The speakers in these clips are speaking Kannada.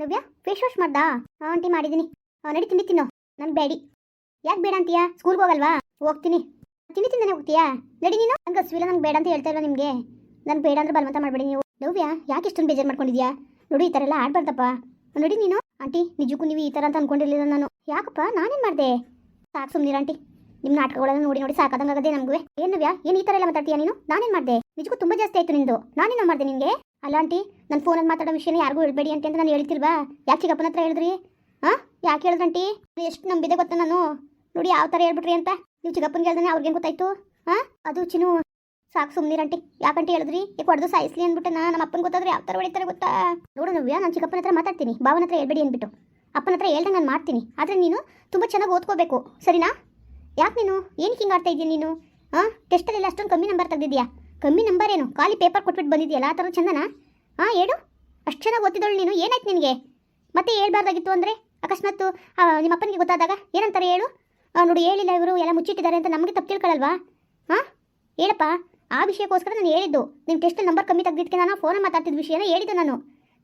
ನವ್ಯ ಫೇಸ್ ವಾಶ್ ಮಾಡ್ದಾ? ಹಾಂ ಆಂಟಿ ಮಾಡಿದ್ದೀನಿ ನಡಿ ತಿಂಡಿ ತಿನ್ನು. ನಾನು ಬೇಡಿ. ಯಾಕೆ ಬೇಡ ಅಂತೀಯಾ? ಸ್ಕೂಲ್ಗೆ ಹೋಗಲ್ವಾ? ಹೋಗ್ತೀನಿ. ತಿಂಡಿ ತಿಂದಾನೆ ಹೋಗ್ತೀಯಾ? ನಡಿ ನೀನು. ನಂಗೆ ಹಸುವಿಲ್ಲ, ನಂಗೆ ಬೇಡ ಅಂತ ಹೇಳ್ತಾ ಇಲ್ಲ ನಿಮಗೆ? ನಾನು ಬೇಡ ಅಂದ್ರೆ ಬಲವಂತ ಮಾಡಬೇಡಿ ನೀವು. ನವ್ಯ, ಯಾಕೆ ಇಷ್ಟೊಂದು ಬೇಜಾರು ಮಾಡ್ಕೊಂಡಿದ್ಯಾ? ನೋಡಿ, ಈ ಥರ ಎಲ್ಲ ಆಡ್ಬಾರ್ದಪ್ಪ. ನೋಡಿ ನೀನು. ಆಂಟಿ, ನಿಜಕ್ಕೂ ನೀವು ಈ ಥರ ಅಂತ ಅನ್ಕೊಂಡಿರ್ಲಿಲ್ಲ ನಾನು. ಯಾಕಪ್ಪ? ನಾನೇನು ಮಾಡಿದೆ? ಸಾಕು ಸುಮ್ಮನಿರ ಆಂಟಿ. ನಿಮ್ಮ ನಾಟಕಗಳನ್ನ ನೋಡಿ ನೋಡಿ ಸಾಕಾದಂಗಾಗದೆ ನಮಗೂ ಏನು ನವ್ಯ? ಏನು ಈ ಥರ ಎಲ್ಲ ಮಾತಾಡ್ತೀಯಾ ನೀನು? ನಾನೇನು ಮಾಡಿದೆ? ನಿಜಕ್ಕೂ ತುಂಬ ಜಾಸ್ತಿ ಆಯಿತು ನಿಂದು. ನಾನೇನು ಮಾಡಿದೆ ನಿನಗೆ ಅಲ್ಲ ಆಂಟಿ ನನ್ನ ಫೋನಲ್ಲಿ ಮಾತಾಡೋ ವಿಷಯನ ಯಾರಿಗೂ ಹೇಳ್ಬೇಡಿ ಅಂತ ನಾನು ಹೇಳ್ತಿಲ್ವಾ? ಯಾಕೆ ಚಿಕ್ಕಪ್ಪನ ಹತ್ರ ಹೇಳಿದ್ರಿ? ಹಾಂ ಯಾಕೆ ಹೇಳಿದ್ರಂಟಿ ಎಷ್ಟು ನಂಬಿದೆ ಗೊತ್ತಾ ನಾನು? ನೋಡಿ ಯಾವ ಥರ ಹೇಳ್ಬಿಟ್ರಿ ಅಂತ. ನೀವು ಚಿಕ್ಕಪ್ಪನಿಗೆ ಹೇಳ್ದಾನೆ ಅವ್ರಿಗೇನು ಗೊತ್ತಾಯ್ತು? ಹಾಂ ಅದು ಚಿನ್ನು, ಸಾಕು ಸುಮ್ನಿರಂಟಿ ಯಾಕೆ ಆಂಟಿ ಹೇಳಿದ್ರಿ? ಈಗ ಹೊಡೆದು ಸಾಯಿಸ್ಲಿ ಅಂದ್ಬಿಟ್ಟು ನಮ್ಮ ಅಪ್ಪನ ಗೊತ್ತಾದ್ರೆ ಯಾವ ಥರ ಹೊಡಿತಾರೆ ಗೊತ್ತಾ? ನೋಡು ನವ್ಯ, ನಾನು ಚಿಕ್ಕಪ್ಪನ ಹತ್ರ ಮಾತಾಡ್ತೀನಿ. ಭಾವನ ಹತ್ರ ಹೇಳ್ಬೇಡಿ ಅಂದ್ಬಿಟ್ಟು. ಅಪ್ಪನ ಹತ್ರ ಹೇಳ್ದಂಗೆ ನಾನು ಮಾಡ್ತೀನಿ. ಆದರೆ ನೀನು ತುಂಬ ಚೆನ್ನಾಗಿ ಓದ್ಕೋಬೇಕು. ಸರಿನಾ? ಯಾಕೆ ನೀನು? ಏನಕ್ಕೆ ಹಿಂಗೆ ಆಡ್ತಾ ಇದೀಯ ನೀನು? ಹಾಂ ಟೆಸ್ಟಲ್ಲೆಲ್ಲ ಅಷ್ಟೊಂದು ಕಮ್ಮಿ ನಂಬರ್ ತೆಗೆದಿದ್ಯಾ ಕಮ್ಮಿ ನಂಬರ್ ಏನು? ಖಾಲಿ ಪೇಪರ್ ಕೊಟ್ಬಿಟ್ಟು ಬಂದಿದ್ದೆ ಆ ಥರ ಚಂದನಾ? ಹಾಂ ಹೇಳು. ಅಷ್ಟು ಚೆನ್ನಾಗಿ ಓದ್ತಿದ್ದಳು ನೀನು. ಏನಾಯ್ತು ನಿನಗೆ? ಮತ್ತೆ ಹೇಳ್ಬಾರ್ದಾಗಿತ್ತು ಅಂದರೆ? ಅಕಸ್ಮಾತ್ ನಿಮ್ಮ ಅಪ್ಪನಿಗೆ ಗೊತ್ತಾದಾಗ ಏನಂತಾರೆ ಹೇಳು? ನೋಡಿ, ಹೇಳಿಲ್ಲ ಇವರು, ಎಲ್ಲ ಮುಚ್ಚಿಟ್ಟಿದ್ದಾರೆ ಅಂತ ನಮಗೆ ತಪ್ಪು ತಿಳ್ಕೊಳ್ಳಲ್ವಾ ಹಾಂ ಹೇಳಪ್ಪ. ಆ ವಿಷಯಕ್ಕೋಸ್ಕರ ನಾನು ಹೇಳಿದ್ದು. ನಿಮ್ಮ ಟೆಸ್ಟ್ ನಂಬರ್ ಕಮ್ಮಿ ತೆಗೆದಿದ್ದಕ್ಕೆ ನಾನು ಫೋನ್ ಮಾತಾಡ್ತಿದ್ದ ವಿಷಯನ ಹೇಳಿದ್ದು ನಾನು.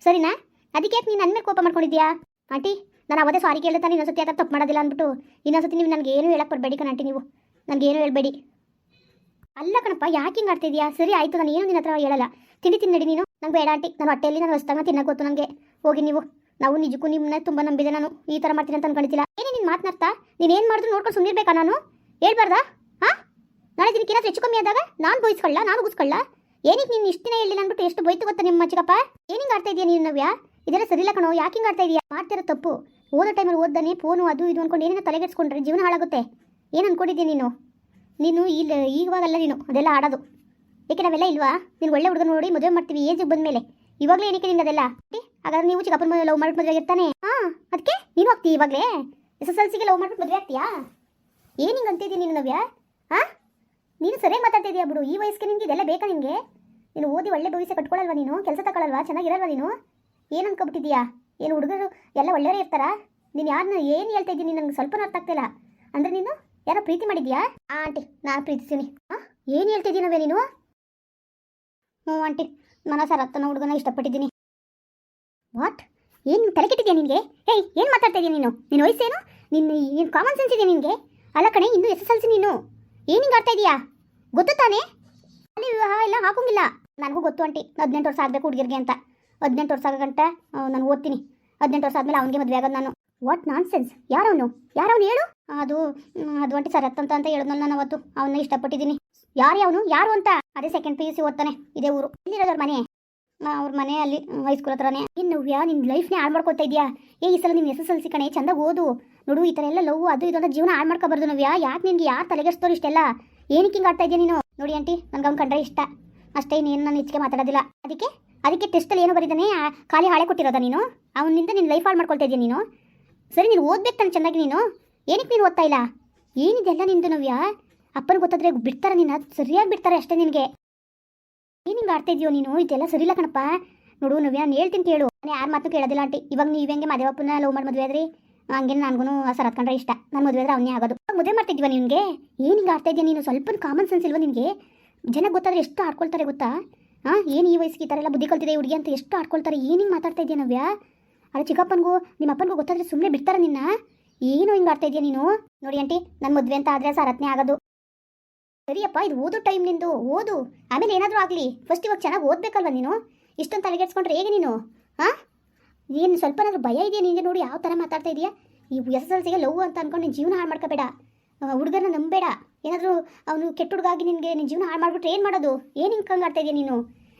ಸರಿನಾ? ಅದಕ್ಕೆ ಯಾಕೆ ನೀನು ನನ್ನ ಮೇಲೆ ಕೋಪ ಮಾಡ್ಕೊಂಡಿದ್ಯಾ? ಆಂಟಿ, ನಾನು ಅವತ್ತೇ ಸಾರಿ ಕೇಳಿದ್ರೆ ಇನ್ನೊಂದು ಆ ಥರ ತಪ್ಪು ಮಾಡೋದಿಲ್ಲ ಅಂದ್ಬಿಟ್ಟು. ಇನ್ನೊಂದ್ಸತಿ ನೀವು ನನಗೆ ಏನು ಹೇಳಕ್ಕೆ ಬರಬೇಡಿ ಕಣಂಟಿ ನೀವು. ನನಗೇನು ಹೇಳ್ಬೇಡಿ. ಅಲ್ಲ ಕಣಪ್ಪ, ಯಾಕೆ ಹಿಂಗೆ ಆಡ್ತಿದ್ಯಾ? ಸರಿ ಆಯಿತು, ನಾನು ಏನು ನಿನ್ನ ಹತ್ರ ಹೇಳಲ್ಲ. ತಿಂಡಿ ತಿನ್ನಡಿ ನೀನು. ನಂಗೆ ಬೇಡ ಆಂಟಿ. ನಾನು ಹೊಟ್ಟೆಯಲ್ಲಿ ನಾನು ಹೊಸ್ತಾಗ ತಿನ್ನಕ್ಕೆ ಗೊತ್ತು ನನಗೆ ಹೋಗಿ ನೀವು. ನಾವು ನಿಜಕ್ಕೂ ನಿಮ್ಮನ್ನ ತುಂಬ ನಂಬಿದೆ ನಾನು. ಈ ಥರ ಮಾಡ್ತೀನಿ ಅಂತ ಅನ್ಕೊಂಡಿದ್ದಿಲ್ಲ ಏನೇ ನೀನು ಮಾತನಾಡ್ತಾ ನೀನು ಏನು ಮಾಡಿದ್ರು ನೋಡ್ಕೊಂಡು ಸುಮ್ಮನಿರ್ಬೇಕಾ ನಾನು? ಹೇಳ್ಬಾರ್ದಾ? ಹಾಂ? ನಾಳೆ ದಿನಕ್ಕೆ ಏನಾದ್ರು ಹೆಚ್ಚು ಕಮ್ಮಿ ಆದಾಗ ನಾನು ಬೋಯಿಸ್ಕೊಳ್ಳ, ನಾನು ಗುಸ್ಕೊಳ್ಳ ಏನಕ್ಕೆ ನೀನು ಇಷ್ಟು ದಿನ ಹೇಳಿಲ್ಲ ಅಂದ್ಬಿಟ್ಟು ಎಷ್ಟು ಬೈತು ಗೊತ್ತಾ ನಿಮ್ಮ ಚಿಕ್ಕಪ್ಪ ಏನಿಂಗ್ ಆಡ್ತಾ ಇದೆಯಾ ನೀನು ನವ್ಯ? ಇದೆಲ್ಲ ಸರಿಲ್ಲ ಕಣೋ, ಯಾಕೆ ಹಿಂಗೆ ಆಡ್ತಾ ಇದೆಯಾ? ಮಾಡ್ತಿರೋ ತಪ್ಪು. ಓದೋ ಟೈಮಲ್ಲಿ ಓದ್ದಾನೆ, ಫೋನು ಅದು ಇದು ಅನ್ಕೊಂಡು ಏನೇನೋ ತಲೆಗೆಡ್ಸ್ಕೊಂಡ್ರೆ ಜೀವನ ಹಾಳಾಗುತ್ತೆ. ಏನು ಅಂದ್ಕೊಂಡಿದ್ದೀನಿ ನೀನು? ನೀನು ಇಲ್ಲಿ ಈಗವಾಗಲ್ಲ ನೀನು, ಅದೆಲ್ಲ ಆಡೋದು. ಏಕೆ ನಾವೆಲ್ಲ ಇಲ್ವಾ? ನೀನು ಒಳ್ಳೆ ಹುಡುಗ ನೋಡಿ ಮದುವೆ ಮಾಡ್ತೀವಿ ಏಜಿಗೆ ಬಂದಮೇಲೆ ಇವಾಗಲೇ ಏನಕ್ಕೆ ನಿಂಗೆ ಅದೆಲ್ಲ? ಹಾಗಾದ್ರೆ ನೀವು ಚಿಕ್ಕಪ್ಪನ ಲವ್ ಮಾಡ್ಬಿಟ್ಟು ಮದುವೆ ಆಗಿರ್ತಾನೆ ಹಾಂ ಅದಕ್ಕೆ ನೀನು ಹೋಗ್ತೀಯ ಇವಾಗಲೇ? ಎಸ್ ಎಸ್ ಎಲ್ ಸಿಗೆ ಲವ್ ಮಾಡ್ಬಿಟ್ಟು ಮದುವೆ ಆಗ್ತೀಯಾ? ಏನು ಹಿಂಗೆ ಅಂತಿದ್ದೀನಿ ನೀನು ನವ್ಯ? ಹಾಂ? ನೀನು ಸರಿಯಾಗಿ ಮಾತಾಡ್ತಿದ್ದೀಯಾ ಬಿಡು, ಈ ವಯಸ್ಸಿಗೆ ನಿಮಗೆ ಇದೆಲ್ಲ ಬೇಕಾ ನಿಮಗೆ ನೀನು ಓದಿ ಒಳ್ಳೆ ಭವಿಷ್ಯ ಕಟ್ಕೊಳ್ಳಲ್ವಾ ನೀನು? ಕೆಲಸ ತಗೊಳ್ಳಲ್ವಾ ಚೆನ್ನಾಗಿರಲ್ವಾ ನೀನು? ಏನು ಅನ್ಕೊಬಿಟ್ಟಿದ್ಯಾ ಏನು ಹುಡುಗರು ಎಲ್ಲ ಒಳ್ಳೆಯವರೇ ಇರ್ತಾರಾ? ನೀನು ಯಾರನ್ನ ಏನು ಹೇಳ್ತಾ ಇದ್ದೀನಿ ನನಗೆ ಸ್ವಲ್ಪ ಅರ್ಥ ಆಗ್ತಿಲ್ಲ ಅಂದರೆ ನೀನು ಯಾರೋ ಪ್ರೀತಿ ಮಾಡಿದ್ಯಾ? ಆ ಆಂಟಿ, ನಾನು ಪ್ರೀತಿಸ್ತೀನಿ. ಹಾಂ ಏನು ಹೇಳ್ತಿದ್ದೀನವೇ ನೀನು ಹ್ಞೂ ಆಂಟಿ, ನಾನು ಅತ್ತನ ಹುಡುಗನ ಇಷ್ಟಪಟ್ಟಿದ್ದೀನಿ. ವಾಟ್ ಏನು ತಲೆ ಕೆಟ್ಟಿದ್ಯಾ ನಿನಗೆ? ಏಯ್, ಏನು ಮಾತಾಡ್ತಾ ಇದೀಯ ನೀನು? ನಿನ್ನ ವಯಸ್ಸೇನು? ನಿನ್ನ ಏನು ಕಾಮನ್ ಸೆನ್ಸ್ ಇದೆ ನಿನಗೆ? ಅಲ್ಲ ಕಣೆ, ಇನ್ನು ಎಸ್ ಎಸ್ ಎಲ್ ಸಿ ನೀನು. ಏನು ಹಿಂಗೆ ಆಡ್ತಾ ಇದೀಯಾ? ಗೊತ್ತು ತಾನೇ? ಅಲ್ಲಿ ವಿವಾಹ ಎಲ್ಲ ಹಾಕೋಂಗಿಲ್ಲ. ನನಗೂ ಗೊತ್ತು ಆಂಟಿ, ಹದಿನೆಂಟು ವರ್ಷ ಆಗಬೇಕು ಹುಡುಗಿರಿಗೆ ಅಂತ. ಹದಿನೆಂಟು ವರ್ಷ ಆಗೋ ನಾನು ಓದ್ತೀನಿ. ಹದಿನೆಂಟು ವರ್ಷ ಆದಮೇಲೆ ಅವನಿಗೆ ಮದುವೆ ಆಗೋದು ನಾನು. What non sense ಯಾರವನು? ಯಾರವನು ಹೇಳು? ಅದು ಅದು ಒಂಟಿ ಸರತ್ ಅಂತ ಅಂತ ಹೇಳಿದ್ನಲ್ಲ ನಾನು ಅವತ್ತು. ಅವನ್ನ ಇಷ್ಟಪಟ್ಟಿದ್ದೀನಿ. ಯಾರು ಅವನು? ಯಾರು ಅಂತ? ಅದೇ ಸೆಕೆಂಡ್ ಪಿ ಯು ಸಿ ಓದ್ತಾನೆ, ಇದೇ ಊರು. ಇಲ್ಲಿರೋದ್ರ ಮನೆ? ಅವ್ರ ಮನೆ ಅಲ್ಲಿ ಹೈಸ್ಕೂಲ್ ಹತ್ರನೇ. ಇನ್ನು ಯಾ ನಿನ್ನ ಲೈಫ್ನೇ ಹಾಳು ಮಾಡ್ಕೊತಾ ಇದೆಯಾ? ಏ, ಈ ಸಲ ನೀನು ಎಸ್ ಎಸ್ ಎಲ್ ಸಿ ಕಣೆ ಚಂದ ಓದು. ನೋಡು, ಈ ಥರ ಎಲ್ಲ ಲವ್, ಅದು ಇದು ಅಂತ ಜೀವನ ಹಾಳು ಮಾಡ್ಕೊಬಾರ್ದು ನವ್ಯಾ. ಯಾಕೆ ನಿನ್ಗೆ ಯಾರು ತಲೆಗೆಡ್ಸ್ತೋರು ಇಷ್ಟೆಲ್ಲ? ಏನಕ್ಕೆ ಹಿಂಗೆ ಆಡ್ತಾ ಇದೆಯಾ ನೀನು? ನೋಡಿ ಆಂಟಿ ನನಗೆ ಅವ್ನು ಕಂಡ್ರೆ ಇಷ್ಟ. ಅಷ್ಟೇ ನೀನು ನಾನು ಹೆಚ್ಚಿಗೆ ಮಾತಾಡೋದಿಲ್ಲ. ಅದಕ್ಕೆ ಅದಕ್ಕೆ ಟೆಸ್ಟಲ್ಲಿ ಏನು ಬರೀದಾನೆ? ಖಾಲಿ ಹಾಳೆ ಕೊಟ್ಟಿರೋದ ನೀನು? ಅವನಿಂದ ನಿನ್ನ ಲೈಫ್ ಹಾಳು ಮಾಡ್ಕೊಳ್ತಾ ಇದೆಯಾ ನೀನು? ಸರಿ, ನೀನು ಓದ್ಬೇಕು ತಾನೆ ಚೆನ್ನಾಗಿ ನೀನು. ಏನಕ್ಕೆ ನೀನು ಓದ್ತಾ ಇಲ್ಲ? ಏನಿದೆಲ್ಲ ನಿಂದು ನವ್ಯ? ಅಪ್ಪನ ಗೊತ್ತಾದ್ರೆ ಬಿಡ್ತಾರೆ ನಿನ್ನ, ಸರಿಯಾಗಿ ಬಿಡ್ತಾರೆ ಅಷ್ಟೇ ನಿನಗೆ. ಏನು ಹಿಂಗೆ ಆಡ್ತಾ ಇದೆಯೋ ನೀನು? ಇದೆಲ್ಲ ಸರಿಯಿಲ್ಲ ಕಣಪ್ಪ. ನೋಡು ನವ್ಯ, ನಾನು ಹೇಳ್ತೀನಿ ಕೇಳು. ನಾನು ಯಾರು ಮಾತು ಕೇಳೋದಿಲ್ಲ ಆಂಟಿ. ಇವಾಗ ನೀವು ಹೆಂಗೆ ಮಾದೇವಪ್ಪನ ಲವ್ ಮಾಡಿ ಮದುವೆ ಆದ್ರಿ? ಹಂಗೆ ನನಗೂ ಸರ್ ಹತ್ಕೊಂಡ್ರೆ ಇಷ್ಟ. ನಾನು ಮದುವೆ ಆದ್ರೆ ಅವನೇ ಆಗೋದು. ಮದುವೆ ಮಾಡ್ತಿದ್ವ ನಿನಗೆ? ಏನು ಆಡ್ತಾ ಇದೆಯಾ ನೀನು? ಸ್ವಲ್ಪ ಕಾಮನ್ ಸೆನ್ಸ್ ಇಲ್ವಾ ನಿನಗೆ? ಜನ ಗೊತ್ತಾದ್ರೆ ಎಷ್ಟು ಆಡ್ಕೊಳ್ತಾರೆ ಗೊತ್ತಾ? ಹಾಂ ಏನು ಈ ವಯಸ್ಸಿಗೆ ಈ ಥರ ಎಲ್ಲ ಬುದ್ಧಿ ಕಲ್ತಿದೆ ಹುಡುಗಿ ಅಂತ ಎಷ್ಟು ಆಡ್ಕೊಳ್ತಾರೆ? ಏನು ಮಾತಾಡ್ತಾ ಇದೆಯಾ ನವ್ಯ? ಅರೆ ಚಿಕ್ಕಪ್ಪನಿಗೂ ನಿಮ್ಮ ಅಪ್ಪನಿಗೂ ಗೊತ್ತಾದ್ರೆ ಸುಮ್ಮನೆ ಬಿಡ್ತಾರ ನಿನ್ನ? ಏನು ಹಿಂಗೆ ಆಡ್ತಾ ಇದೆಯಾ ನೀನು? ನೋಡಿ ಆಂಟಿ ನನ್ನ ಮದುವೆ ಅಂತ ಆದರೆ ಸಾರತ್ನೇ ಆಗೋದು. ಸರಿಯಪ್ಪ, ಇದು ಓದೋ ಟೈಮ್ ನಿಂದು. ಓದು. ಆಮೇಲೆ ಏನಾದರೂ ಆಗಲಿ. ಫಸ್ಟ್ ಇವಾಗ ಚೆನ್ನಾಗಿ ಓದಬೇಕಲ್ವ ನೀನು? ಇಷ್ಟೊಂದು ತಲೆಗೆಡ್ಸ್ಕೊಂಡ್ರೆ ಹೇಗೆ ನೀನು? ಹಾಂ ಏನು ಸ್ವಲ್ಪನಾದ್ರೂ ಭಯ ಇದೆಯಾ ನಿನಗೆ ನೋಡಿ? ಯಾವ ಥರ ಮಾತಾಡ್ತಾ ಇದೆಯಾ? ಈ ಎಸ್ ಎಸ್ ಎಲ್ ಸಿಗೆ ಲವ್ ಅಂತ ಅನ್ಕೊಂಡು ನಿನ್ನ ಜೀವನ ಹಾಳು ಮಾಡ್ಕೋಬೇಡ. ಹುಡುಗರನ್ನ ನಂಬೇಡ. ಏನಾದರೂ ಅವನು ಕೆಟ್ಟ ಹುಡುಗಾಗಿ ನಿನಗೆ ನಿನ್ನ ಜೀವನ ಹಾಳು ಮಾಡಿಬಿಟ್ರೆ ಏನು ಮಾಡೋದು? ಏನು ಹಿಂಗೆ ಕಂಗಾಡ್ತಾ ಇದೆಯಾ ನೀನು?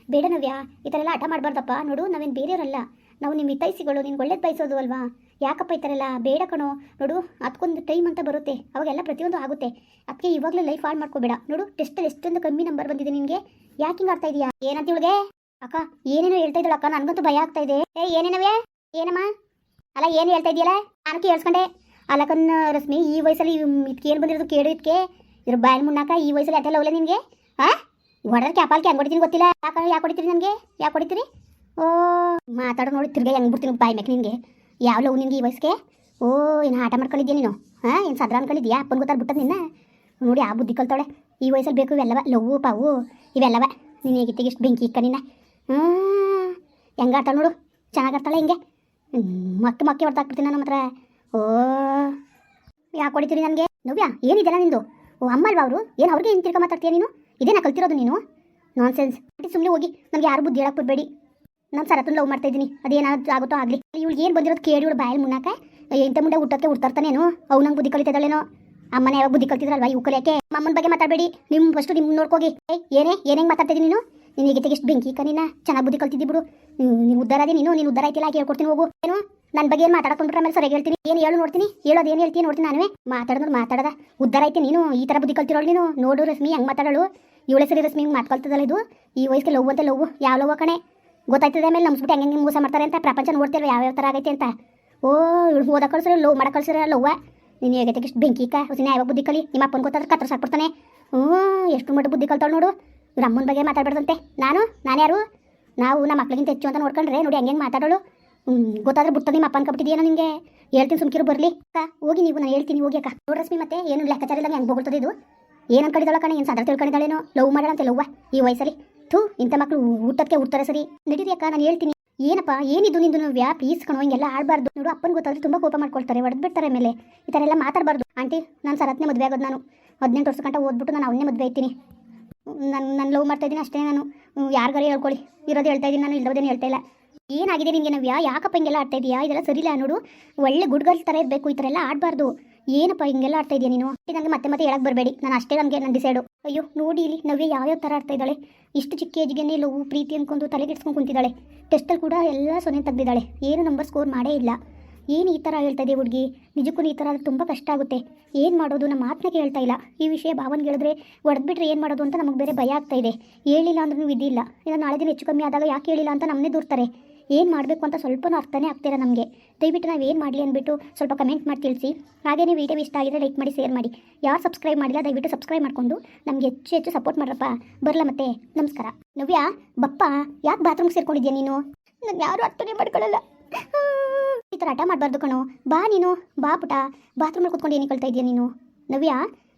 ಬೇಡ ನವ್ಯಾ, ಈ ಥರ ಎಲ್ಲ ಆಟ ಮಾಡಬಾರ್ದಪ್ಪ. ನೋಡು, ನಾವೇನು ಬೇರೆಯವರಲ್ಲ. ನಾವು ನಿಮ್ಮ ಹಿತೈಸಿಗಳು ನಿನ್ಗೆ ಒಳ್ಳೇದು ಬಯಸೋದು ಅಲ್ವಾ? ಯಾಕಪ್ಪ ಈ ಥರ ಎಲ್ಲ? ಬೇಡ ಕಣೋ. ನೋಡು ಅದಕ್ಕೊಂದು ಟೈಮ್ ಅಂತ ಬರುತ್ತೆ. ಅವಾಗೆಲ್ಲ ಪ್ರತಿಯೊಂದು ಆಗುತ್ತೆ. ಅದಕ್ಕೆ ಇವಾಗಲೇ ಲೈಫ್ ಹಾಳು ಮಾಡ್ಕೋಬೇಡ. ನೋಡು ಟೆಸ್ಟಲ್ಲಿ ಎಷ್ಟೊಂದು ಕಮ್ಮಿ ನಂಬರ್ ಬಂದಿದೆ ನಿನಗೆ. ಯಾಕೆ ಹಿಂಗೆ ಆಗ್ತಾ ಇದೆಯಾ? ಏನಂತ ಇವಳಿಗೆ? ಅಕ್ಕ, ಏನೇನೋ ಹೇಳ್ತಾ ಇದ್ದಾಳೆ ಅಕ್ಕ. ನನಗಂತೂ ಭಯ ಆಗ್ತಾ ಇದೆ. ಏ ಏನೇನವೇ ಏನಮ್ಮ? ಅಲ್ಲ, ಏನು ಹೇಳ್ತಾ ಇದೆಯಲ್ಲ? ನಾನು ಕೇಳಿಸ್ಕೊಂಡೆ ಅಲ್ಲಕ್ಕನ್ನ ರಶ್ಮಿ, ಈ ವಯಸ್ಸಲ್ಲಿ ಇದಕ್ಕೆ ಏನು ಬಂದಿರೋದು ಕೇಳು ಇದಕ್ಕೆ ಇದ್ರ ಬಾಯಲ್ ಮುನ್ನಾಕ ಈ ವಯಸ್ಸಲ್ಲಿ ಅಟ್ಟೆಲ್ಲ ಹೋಗಲ್ಲ ನಿನಗೆ? ಹಾಂ ಹೊಡೆದ್ರೆ ಕ್ಯಾಪಾಲ್ಕೆ ಹೆಂಗೆ ಹೊಡಿತೀನಿ ಗೊತ್ತಿಲ್ಲ? ಯಾಕೆ ಯಾಕೆ ಹೊಡಿತೀರಿ ನನಗೆ? ಯಾಕೆ ಹೊಡಿತೀರಿ? ಓ ಮಾತಾಡೋ ನೋಡಿ ತಿರ್ಗಾ ಹೆಂಗೆ ಬಿಡ್ತೀನಿ ಬಾಯಿ ಮೆಕ್ ನಿನಗೆ. ಯಾವ ಲವ್ ನಿನಗೆ ಈ ವಯಸ್ಸಿಗೆ? ಓ ಇನ್ನು ಆಟ ಮಾಡ್ಕೊಂಡಿದ್ಯಾ ನೀನು? ಹಾಂ, ಏನು ಸದ್ರ ಅನ್ಕೊಂಡಿದ್ಯಾ? ಅಪ್ಪನ ಗೊತ್ತಾಗ್ಬಿಟ್ಟದ ನಿನ್ನ? ನೋಡಿ ಆ ಬುದ್ಧಿ ಕಲ್ತೋಳೆ ಈ ವಯಸ್ಸಲ್ಲಿ ಬೇಕು ಇವೆಲ್ಲವ, ಲವ್ವು, ಪಾವು, ಇವೆಲ್ಲವ. ನೀನು ಹೇಗಿತ್ತಿಗೆ ಇಷ್ಟು ಬೆಂಕಿ ಇಕ್ಕ ನಿನ್ನ? ಹ್ಞೂ ಹೆಂಗೆ ಆಡ್ತಾಳೆ ನೋಡು. ಚೆನ್ನಾಗಿ ಆಡ್ತಾಳೆ ಹಿಂಗೆ? ಮಕ್ಕಿ ಮಕ್ಕಿ ಹೊಡ್ತಾಕ್ಬಿಡ್ತೀನಿ ನಮ್ಮ ಹತ್ರ ಓ, ಯಾಕೆ ಹೊಡಿತೀರಿ ನನಗೆ? ನವ್ಯ, ಏನಿದೆಲ್ಲ ನಿಂದು? ಓ, ಅಮ್ಮ ಅಲ್ವಾ ಅವರು? ಏನು ಅವ್ರಿಗೆ ಏನು ತಿರ್ಕ ಮಾತಾಡ್ತೀಯ ನೀನು? ಇದೇನಾ ಕಲ್ತಿರೋದು ನೀನು? ನಾನ್ ಸೆನ್ಸ್ ಸುಮ್ಮನೆ ಹೋಗಿ, ನನಗೆ ಯಾರು ಬುದ್ಧಿ ಹೇಳಕ್ಕೆ ಬಿಡಬೇಡಿ. ನಾನು ಸರತನ ಲವ್ ಮಾಡ್ತಾ ಇದ್ದೀನಿ. ಅದೇನಾದ್ರು ಆಗುತ್ತೋ ಆಗಲಿ. ಇವಳಿಗೆ ಏನು ಬಂದಿರೋದು ಕೇಳಿ ಇವಳು ಬಾಯಲ್ಲಿ ಮುನ್ನಾಕ ಎಂಥ ಮುಂದೆ ಊಟಕ್ಕೆ ಹುಡ್ತಾರ್ತಾನೇನು ಅವು ನಂಗೆ ಬುದ್ಧಿ ಕಲಿತಿದ್ದಾಳೇನೋ? ಅಮ್ಮನ ಯಾವಾಗ ಬುದ್ಧಿ ಕಲ್ತಿದ್ರಲ್ವಾ ಇವು ಕಲಿಯಕ್ಕೆ? ಅಮ್ಮನ ಬಗ್ಗೆ ಮಾತಾಡಬೇಡಿ. ನಿಮ್ಮ ಫಸ್ಟು ನಿಮ್ಮ ನೋಡ್ಕೋಗಿ ಏನೇ ಏನೇ ಏನೇನು ಮಾತಾಡ್ತಾ ಇದ್ದೀನಿ ನೀನು? ನಿನಗೆ ಎಷ್ಟು ಬೆಂಕಿ ಕನಿನ ಚೆನ್ನಾಗಿ ಬುದ್ಧಿ ಕಲ್ತಿದ್ದಿ ಬಿಡು. ನೀನು ಉದ್ದಾರ ಅದೇ ನೀನು ನೀನು ಉದ್ದಾರ ಆಯ್ತಿಲ್ಲ ಹೇಳ್ಕೊಡ್ತೀನಿ ಹೋಗು. ಏನು? ನನ್ನ ಬಗ್ಗೆ ಏನು ಮಾತಾಡ್ಕೊಂಡ್ಬಿಟ್ರೆ ಆಮೇಲೆ ಸರಿ ಹೇಳ್ತೀನಿ? ಏನು ಹೇಳು ನೋಡ್ತೀನಿ? ಹೇಳೋದು ಏನು ಹೇಳ್ತೀನಿ ನೋಡ್ತೀನಿ ನಾನೇ ಮಾತಾಡೋದು ಮಾತಾಡದ. ಉದ್ದಾರ ಐತಿ ನೀನು? ಈ ಥರ ಬುದ್ಧಿ ಕಲ್ತಿರೋಳು ನೀನು? ನೋಡು ರಶ್ಮಿ, ಹೆಂಗೆ ಮಾತಾಡೋಳು? ಇವಳೆ ಸರಿ ರಶ್ಮಿ, ಹಿಂಗೆ ಮಾತಾಡ್ತದಲ್ಲ ಇದು? ಈ ವಯಸ್ಸಿಗೆ ಲವ್ ಅಂತ ಲವ್. ಯಾವ ಲವ್ ಕಣೆ? ಗೊತ್ತಾಯ್ತದೆ ಆಮೇಲೆ ನಮ್ಸ್ಬಿಟ್ಟು ಹೆಂಗೆ ಹೆಂಗೆ ಮೋಸ ಮಾಡ್ತಾರೆ ಅಂತ ಪ್ರಪಂಚ ನೋಡ್ತಿಲ್ವ ಯಾವ್ಯಾವ ಥರ ಆಗೈತೆ ಅಂತ. ಓ, ಇವಳು ಓದ ಕಳ್ಸ್ರೆ, ಲವ್ ಮಾಡಕ್ಕೆ ಕಳ್ಸಿರ, ಲವ್ವ. ನೀನು ಹೇಗೈತೆ ಇಷ್ಟು ಬೆಂಕಿ ಕ, ಹೊಸಿನ ಯಾವಾಗ ಬುದ್ಧಿ ಕಲಿ? ನಿಮ್ಮ ಅಪ್ಪನ ಗೊತ್ತಾದ್ರೆ ಕತ್ರ ಸಾಕ್ಬಿಡ್ತಾನೆ ಹ್ಞೂ, ಎಷ್ಟು ಮಟ್ಟ ಬುದ್ಧಿ ಕಲ್ತಾಳು ನೋಡು. ಇವ್ರ ಅಮ್ಮನ ಬಗ್ಗೆ ಮಾತಾಡ್ಬಾರ್ದಂತೆ ನಾನು ನಾನು ಯಾರು? ನಾವು ನಮ್ಮ ಮಕ್ಳಿಗಿಂತ ಹೆಚ್ಚು ಅಂತ ನೋಡ್ಕೊಂಡ್ರೆ ನೋಡಿ ಹೆಂಗೆ ಮಾತಾಡೋಳು. ಗೊತ್ತಾದ್ರೆ ಬಿಡ್ತದೆ ನಿಮ್ಮ ಅಪ್ಪನ ಕಬಿಟ್ಟಿದೆಯೇನೋ ನಿಮಗೆ ಹೇಳ್ತೀನಿ ಸುಮ್ಕಿರು, ಬರಲಿ. ಅಕ್ಕ, ಹೋಗಿ ನೀವು, ನಾನು ಹೇಳ್ತೀನಿ, ಹೋಗಿ ಅಕ್ಕ. ನೋಡ್ರಿ ಮತ್ತೆ, ಏನು ಲೆಕ್ಕಾಚಾರ ಇಲ್ಲ ಹೆಂಗೆ ಹೋಗ್ತದೆ ಇದು? ಏನು ಕಡಿದಳ ಕಣ ಏನು ಸಾಧಾರಣ ತಿಳ್ಕೊಂಡಿದ್ದಾಳೇನೋ? ಲವ್ ಮಾಡೋಣಂತೆ ಲವ್ವ, ಈ ವಯಸ್ಸಲ್ಲಿ. ಥೂ, ಇಂಥ ಮಕ್ಕಳು ಊಟಕ್ಕೆ ಉಡ್ತಾರೆ ಸರಿ. ನಡೀರಿ ಅಕ್ಕ, ನಾನು ಹೇಳ್ತೀನಿ. ಏನಪ್ಪ, ಏನಿದು ನಿಂದು? ವ್ಯಾ ಈಸ್ಕೊಂಡು ಹಿಂಗೆಲ್ಲ ಆಡಬಾರ್ದು. ನೋಡು, ಅಪ್ಪನ ಗೊತ್ತಾದ್ರೆ ತುಂಬ ಕೋಪ ಮಾಡ್ಕೊಳ್ತಾರೆ ಹೊಡೆದು ಬಿಡ್ತಾರೆ ಮೇಲೆ ಈ ಥರ ಎಲ್ಲ ಮಾತಾಡಬಾರ್ದು. ಆಂಟಿ, ನಾನು ಸರತ್ನೇ ಮದುವೆ ಆಗೋದು ನಾನು. ಹದಿನೆಂಟು ವರ್ಷ ಗಂಟ ಓದ್ಬಿಟ್ಟು ನಾನು ಅವನ್ನೇ ಮದುವೆ ಆಯ್ತೀನಿ. ನಾನು ನಾನು ಲವ್ ಮಾಡ್ತಾ ಇದ್ದೀನಿ ಅಷ್ಟೇ ನಾನು. ಯಾರಿಗಾರು ಹೇಳ್ಕೊಳ್ಳಿ. ಇರೋದು ಹೇಳ್ತಾ ಇದ್ದೀನಿ, ನಾನು ಇಲ್ಲೋದೇನು ಹೇಳ್ತಾ ಇಲ್ಲ. ಏನಾಗಿದೆ ನಿನಗೆ ವ್ಯಾ ಯಾಕಪ್ಪ ಹಿಂಗೆಲ್ಲ ಆಡ್ತಾ ಇದೆಯಾ? ಇದೆಲ್ಲ ಸರಿಲ್ಲ ನೋಡು. ಒಳ್ಳೆ ಗುಡ್ಗಲ್ ಥರ ಇರಬೇಕು, ಈ ಥರ ಎಲ್ಲ ಆಡಬಾರ್ದು. ಏನಪ್ಪ ಹಿಂಗೆಲ್ಲ ಆಡ್ತಾ ಇದೆಯಾ ನೀನು? ನನಗೆ ಮತ್ತೆ ಮತ್ತೆ ಹೇಳಕ್ಕೆ ಬರಬೇಡಿ. ನಾನು ಅಷ್ಟೇ ನನಗೆ ನನ್ನ ಡಿಸೈಡು ಅಯ್ಯೋ, ನೋಡಿ ಇಲ್ಲಿ ನವ್ಯ ಯಾವ್ಯಾವ ಥರ ಆಡ್ತಾ ಇದ್ದಾಳೆ. ಇಷ್ಟು ಚಿಕ್ಕ ಏಜ್ಗೆ ಲವ್, ಪ್ರೀತಿ ಅಂದ್ಕೊಂಡು ತಲೆಗೆಡ್ಸ್ಕೊಂಡು ಕುಂತಿದ್ದಾಳೆ. ಟೆಸ್ಟಲ್ಲಿ ಕೂಡ ಎಲ್ಲ ಸೊನ್ನೆ ತೆಗ್ದಿದ್ದಾಳೆ. ಏನು ನಂಬರ್ ಸ್ಕೋರ್ ಮಾಡೇ ಇಲ್ಲ. ಏನು ಈ ಥರ ಹೇಳ್ತಾ ಇದೆ ಹುಡುಗಿ? ನಿಜಕ್ಕೂ ಈ ಥರ ಆದರೆ ತುಂಬ ಕಷ್ಟ ಆಗುತ್ತೆ. ಏನು ಮಾಡೋದು? ನಮ್ಮ ಮಾತನ್ನ ಕೇಳ್ತಾ ಇಲ್ಲ. ಈ ವಿಷಯ ಭಾವನ್ಗೆ ಹೇಳಿದ್ರೆ ಹೊಡೆದ್ಬಿಟ್ರೆ ಏನು ಮಾಡೋದು ಅಂತ ನಮಗೆ ಬೇರೆ ಭಯ ಆಗ್ತಾ ಇದೆ. ಹೇಳಿಲ್ಲ ಅಂದ್ರೂ ಇದಿಲ್ಲ ಇಲ್ಲ ನಾಳೆ ದಿನ ಹೆಚ್ಚು ಕಮ್ಮಿ ಆದಾಗ ಯಾಕೆ ಹೇಳಿಲ್ಲ ಅಂತ ನಮ್ಮನ್ನೇ ದೂರ್ತಾರೆ. ಏನು ಮಾಡಬೇಕು ಅಂತ ಸ್ವಲ್ಪನೂ ಅರ್ಥನೇ ಆಗ್ತಿಲ್ಲ ನಮಗೆ. ದಯವಿಟ್ಟು ನಾವು ಏನು ಮಾಡಲಿ ಅಂದ್ಬಿಟ್ಟು ಸ್ವಲ್ಪ ಕಮೆಂಟ್ ಮಾಡಿ ತಿಳಿಸಿ. ಹಾಗೆ ನೀವು ವಿಡಿಯೋ ಇಷ್ಟ ಆಗಿದ್ರೆ ಲೈಕ್ ಮಾಡಿ ಶೇರ್ ಮಾಡಿ. ಯಾರು ಸಬ್ಸ್ಕ್ರೈಬ್ ಮಾಡಿಲ್ಲ ದಯವಿಟ್ಟು ಸಬ್ಸ್ಕ್ರೈಬ್ ಮಾಡಿಕೊಂಡು ನಮಗೆ ಹೆಚ್ಚು ಹೆಚ್ಚು ಸಪೋರ್ಟ್ ಮಾಡ್ರಪ್ಪ. ಬರಲ್ಲ ಮತ್ತೆ? ನಮಸ್ಕಾರ. ನವ್ಯಾ, ಬಪ್ಪ, ಯಾಕೆ ಬಾತ್ರೂಮ್ಗೆ ಸೇರ್ಕೊಂಡಿದ್ಯಾ ನೀನು? ನಾನು ಯಾರು ಅರ್ಥನೇ ಮಾಡ್ಕೊಳ್ಳಲ್ಲ ಈ ಥರ ಹಠ ಮಾಡಬಾರ್ದು ಕಣೋ. ಬಾ ನೀನು, ಬಾ ಪುಟ. ಬಾತ್ರೂಮಲ್ಲಿ ಕೂತ್ಕೊಂಡು ಏನು ಕಳ್ತಾ ಇದೆಯಾ ನೀನು? ನವ್ಯ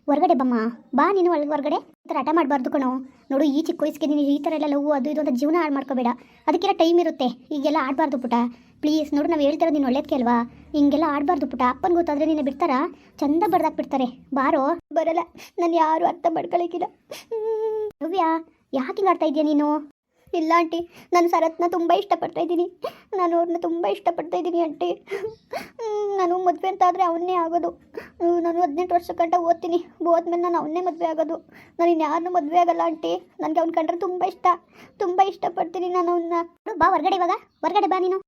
ಹೊರಗಡೆ ಬಮ್ಮ. ಬಾ ನೀನು ಒಳಗೆ ಹೊರಗಡೆ. ಈ ಥರ ಹಠ ಮಾಡಬಾರ್ದು ಕಣೋ. ನೋಡು, ಈ ಚಿಕ್ಕ ವಯಸ್ಸಿಗೆ ನೀನು ಈ ಥರ ಎಲ್ಲ ಲವ್ ಅದು ಇದು ಅಂತ ಜೀವನ ಹಾಳು ಮಾಡ್ಕೋಬೇಡ. ಅದಕ್ಕೆಲ್ಲ ಟೈಮ್ ಇರುತ್ತೆ. ಈಗೆಲ್ಲ ಆಡಬಾರ್ದು ಪುಟ. ಪ್ಲೀಸ್, ನೋಡು, ನಾವು ಹೇಳ್ತಿರೋದು ನೀನು ಒಳ್ಳೇದಕ್ಕೆ ಅಲ್ವಾ ಹಿಂಗೆಲ್ಲ ಆಡಬಾರ್ದು ಪುಟ. ಅಪ್ಪನ ಗೊತ್ತಾದರೆ ನೀನು ಬಿಡ್ತಾರಾ? ಚಂದ ಬಡ್ದಾಕ್ಬಿಡ್ತಾರೆ ಬಾರೋ? ಬರಲ್ಲ. ನಾನು ಯಾರು ಅರ್ಥ ಮಾಡ್ಕೊಳಕ್ಕಿಲ್ಲ. ನವ್ಯ, ಯಾಕೆ ಹಿಂಗೆ ಆಡ್ತಾ ಇದೆಯಾ ನೀನು? ಇಲ್ಲ ಆಂಟಿ, ನಾನು ಸರತ್ನ ತುಂಬ ಇಷ್ಟಪಡ್ತಾ ಇದ್ದೀನಿ. ನಾನು ಅವ್ರನ್ನ ತುಂಬ ಇಷ್ಟಪಡ್ತಾ ಇದ್ದೀನಿ ಆಂಟಿ. ನಾನು ಮದುವೆ ಅಂತ ಆದರೆ ಅವನ್ನೇ ಆಗೋದು. ನಾನು ಹದಿನೆಂಟು ವರ್ಷ ಗಂಟ ಓದ್ತೀನಿ. ಓದ್ಮೇಲೆ ನಾನು ಅವನ್ನೇ ಮದುವೆ ಆಗೋದು. ನಾನು ಇನ್ಯಾರನ್ನೂ ಮದುವೆ ಆಗಲ್ಲ ಆಂಟಿ. ನನಗೆ ಅವ್ನು ಕಂಡ್ರೆ ತುಂಬ ಇಷ್ಟ. ತುಂಬ ಇಷ್ಟಪಡ್ತೀನಿ ನಾನು ಅವನ್ನ ಬಾ ಹೊರಗಡೆ ಇವಾಗ. ಹೊರಗಡೆ ಬಾ ನೀನು.